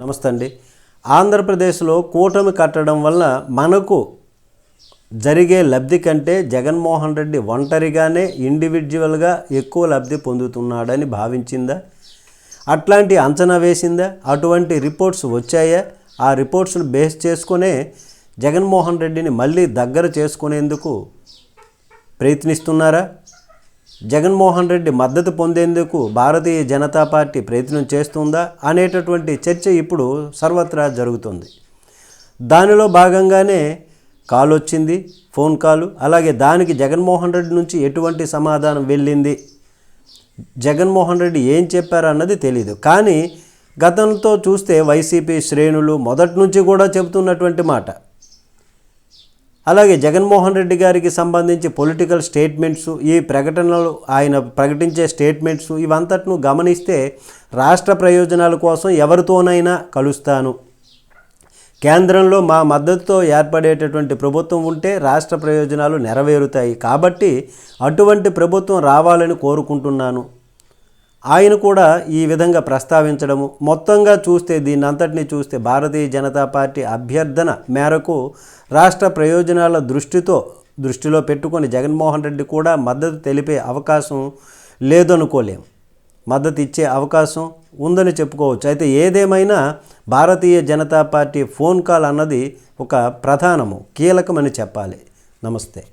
నమస్తే అండి. ఆంధ్రప్రదేశ్లో కూటమి కట్టడం వల్ల మనకు జరిగే లబ్ధి కంటే జగన్మోహన్ రెడ్డి ఒంటరిగానే ఇండివిజువల్గా ఎక్కువ లబ్ధి పొందుతున్నాడని భావించిందా? అట్లాంటి అంచనా వేసిందా? అటువంటి రిపోర్ట్స్ వచ్చాయా? ఆ రిపోర్ట్స్ను బేస్ చేసుకునే జగన్మోహన్ రెడ్డిని మళ్ళీ దగ్గర చేసుకునేందుకు ప్రయత్నిస్తున్నారా? జగన్మోహన్ రెడ్డి మద్దతు పొందేందుకు భారతీయ జనతా పార్టీ ప్రయత్నం చేస్తుందా అనేటటువంటి చర్చ ఇప్పుడు సర్వత్రా జరుగుతుంది. దానిలో భాగంగానే కాల్ వచ్చింది ఫోన్ కాలు. అలాగే దానికి జగన్మోహన్ రెడ్డి నుంచి ఎటువంటి సమాధానం వెళ్ళింది? జగన్మోహన్ రెడ్డి ఏం చెప్పారు అన్నది తెలియదు కానీ గతంతో చూస్తే వైసీపీ శ్రేణులు మొదటి నుంచి కూడా చెబుతున్నటువంటి మాట. అలాగే జగన్మోహన్ రెడ్డి గారికి సంబంధించి పొలిటికల్ స్టేట్మెంట్స్ ఈ ప్రకటనలు ఆయన ప్రకటించే స్టేట్మెంట్స్ ఇవంతట్ను గమనిస్తే రాష్ట్ర ప్రయోజనాల కోసం ఎవరితోనైనా కలుస్తాను. కేంద్రంలో మా మద్దతుతో ఏర్పడేటటువంటి ప్రభుత్వం ఉంటే రాష్ట్ర ప్రయోజనాలు నెరవేరుతాయి. కాబట్టి అటువంటి ప్రభుత్వం రావాలని కోరుకుంటున్నాను. ఆయన కూడా ఈ విధంగా ప్రస్తావించడము మొత్తంగా చూస్తే దీన్ని చూస్తే భారతీయ జనతా పార్టీ అభ్యర్థన మేరకు రాష్ట్ర ప్రయోజనాల దృష్టితో దృష్టిలో పెట్టుకొని జగన్మోహన్ రెడ్డి కూడా మద్దతు తెలిపే అవకాశం లేదనుకోలేం. మద్దతు ఇచ్చే అవకాశం ఉందని చెప్పుకోవచ్చు. అయితే ఏదేమైనా Bharatiya Janata Party phone call అన్నది ఒక ప్రధానము కీలకమని చెప్పాలి. నమస్తే.